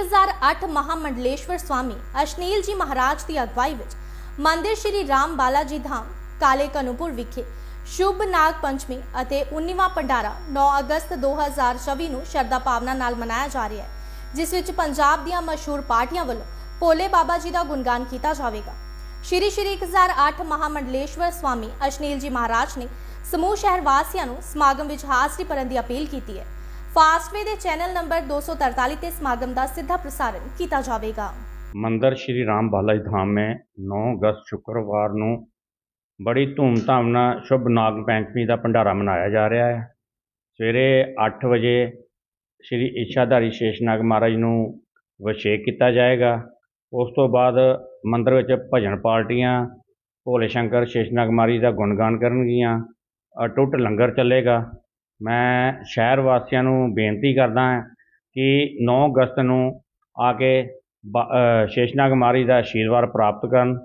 1008 ਮਹਾਮੰਡਲੇਸ਼ਵਰ ਸਵਾਮੀ ਅਸ਼ਨੀਲ ਜੀ ਮਹਾਰਾਜ ਦੀ ਅਗਵਾਈ ਵਿੱਚ ਮੰਦਿਰ ਸ਼੍ਰੀ ਰਾਮ ਬਾਲਾ ਜੀ ਧਾਮ, ਕਾਲੇ ਕਨੂਪੁਰ ਵਿਖੇ ਸ਼ੁਭ ਨਾਗ ਪੰਚਮੀ ਅਤੇ 19ਵਾਂ ਪੰਡਾਰਾ 9 ਅਗਸਤ 2024 ਨੂੰ ਸ਼ਰਧਾ ਭਾਵਨਾ ਨਾਲ ਮਨਾਇਆ ਜਾ ਰਿਹਾ ਹੈ, ਜਿਸ ਵਿੱਚ ਪੰਜਾਬ ਦੀਆਂ ਮਸ਼ਹੂਰ ਪਾਰਟੀਆਂ ਵੱਲੋਂ ਭੋਲੇ ਬਾਬਾ ਜੀ ਦਾ ਗੁਣਗਾਨ ਕੀਤਾ ਜਾਵੇਗਾ। ਸ਼੍ਰੀ ਸ਼੍ਰੀ 1008 ਮਹਾਮੰਡਲੇਸ਼ਵਰ ਸਵਾਮੀ ਅਸ਼ਨੀਲ ਜੀ ਮਹਾਰਾਜ ਨੇ ਸਮੂਹ ਸ਼ਹਿਰ ਵਾਸੀਆਂ ਨੂੰ ਸਮਾਗਮ ਵਿੱਚ ਹਾਜ਼ਰੀ ਭਰਨ ਦੀ ਅਪੀਲ ਕੀਤੀ ਹੈ। ਫਾਸਟਵੇ ਦੇ ਚੈਨਲ ਨੰਬਰ 243 ਤੇ ਸਮਾਗਮ ਦਾ ਸਿੱਧਾ ਪ੍ਰਸਾਰਣ ਕੀਤਾ ਜਾਵੇਗਾ। ਮੰਦਰ ਸ਼੍ਰੀ ਰਾਮ ਬਾਲਾਜੀ ਧਾਮ में 9 ਅਗਸਤ ਸ਼ੁੱਕਰਵਾਰ ਨੂੰ ਬੜੀ ਧੂਮਧਾਮ ਨਾਲ ਸ਼ੁਭ ਨਾਗ ਪੰਚਮੀ ਦਾ ਭੰਡਾਰਾ ਮਨਾਇਆ ਜਾ ਰਿਹਾ ਹੈ। ਸਵੇਰੇ 8 ਵਜੇ ਸ਼੍ਰੀ ਇਸ਼ਾਧਾਰੀ ਸ਼ੇਸ਼ਨਾਗ ਮਹਾਰਾਜ ਨੂੰ ਵਿਸ਼ੇਕ ਕੀਤਾ ਜਾਏਗਾ। ਉਸ ਤੋਂ ਬਾਅਦ ਮੰਦਰ ਵਿੱਚ ਭਜਨ ਪਾਰਟੀਆਂ, ਭੋਲੇ ਸ਼ੰਕਰ ਸ਼ੇਸ਼ਨਾਗ ਮਹਾਰਾਜ ਦਾ ਗੁਣਗਾਨ ਕਰਨਗੀਆਂ, ਅਟੁੱਟ ਲੰਗਰ ਚੱਲੇਗਾ। ਮੈਂ ਸ਼ਹਿਰ ਵਾਸੀਆਂ ਨੂੰ ਬੇਨਤੀ ਕਰਦਾ ਹਾਂ ਕਿ ਨੌ ਅਗਸਤ ਨੂੰ ਆ ਕੇ ਬ ਅ, ਸ਼ੇਸ਼ਨਾਗ ਮਹਾਰਾਜ ਦਾ ਆਸ਼ੀਰਵਾਦ ਪ੍ਰਾਪਤ ਕਰਨ।